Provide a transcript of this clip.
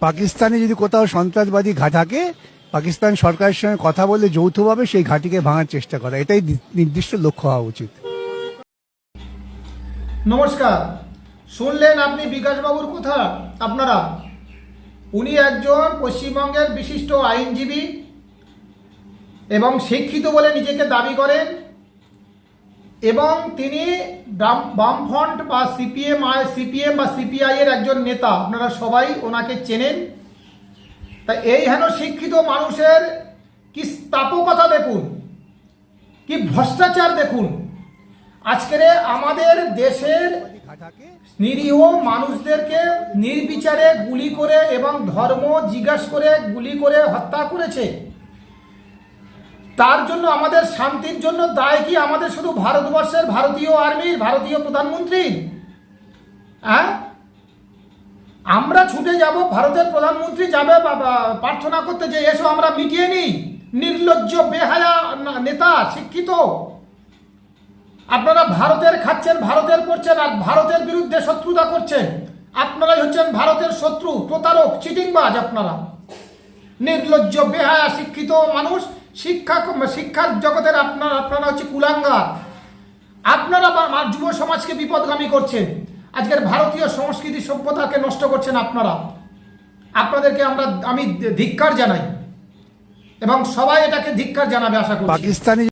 পাকিস্তানে যদি কোথাও সন্ত্রাসবাদী ঘা থাকে, পাকিস্তান সরকারের সঙ্গে কথা বলে যৌথভাবে সেই ঘাটিকে ভাঙার চেষ্টা করা। এটাই নির্দিষ্ট লক্ষ্য হওয়া উচিত। নমস্কার। শুনলেন আপনি বিকাশবাবুর কথা? আপনারা? উনি একজন পশ্চিমবঙ্গের বিশিষ্ট আইনজীবী এবং শিক্ষিত বলে নিজেকে দাবি করেন। এবং তিনি বাম- বামফ্রন্ট বা সিপিএম আই সিপিএম বা সিপিআই এর একজন নেতা। আপনারা সবাই ওনাকে চেনেন। তা এই হেন শিক্ষিত মানুষের কি স্থাপকতা দেখুন? কি ভ্রষ্টাচার দেখুন? আজকের আমাদের দেশের নিরীহ মানুষদেরকে নির্বিচারে গুলি করে এবং ধর্ম জিজ্ঞাসা করে, গুলি করে হত্যা করেছে। তার জন্য আমাদের শান্তির জন্য দায় কি? আমাদের শুধু ভারতবর্ষের ভারতীয় আর্মির ভারতীয় প্রধানমন্ত্রী? হ্যাঁ? আমরা ছুটে যাব, ভারতের প্রধানমন্ত্রী যাবে প্রার্থনা করতে যে এসো, আমরা মিটিয়ে নিই। নির্লজ্জ, বেহায়া নেতা, শিক্ষিত। আপনারা ভারতের খাচ্ছেন, ভারতের করছেন, আর ভারতের বিরুদ্ধে শত্রুতা করছেন। আপনারাই হচ্ছেন ভারতের শত্রু, প্রতারক, চিটিংবাজ আপনারা। নির্লজ্জ, বেহায়া, শিক্ষিত মানুষ, শিক্ষা শিক্ষার জগতের আপনার, আপনারা হচ্ছে কুলাঙ্গার। আপনারা যুব সমাজকে বিপদগামী করছেন। আজকের ভারতীয় সংস্কৃতি সভ্যতাকে নষ্ট করছেন আপনারা। আপনাদেরকে আমরা আমি ধিক্কার জানাই। এবং সবাই এটাকে ধিক্কার জানাবে, আশা করি পাকিস্তানে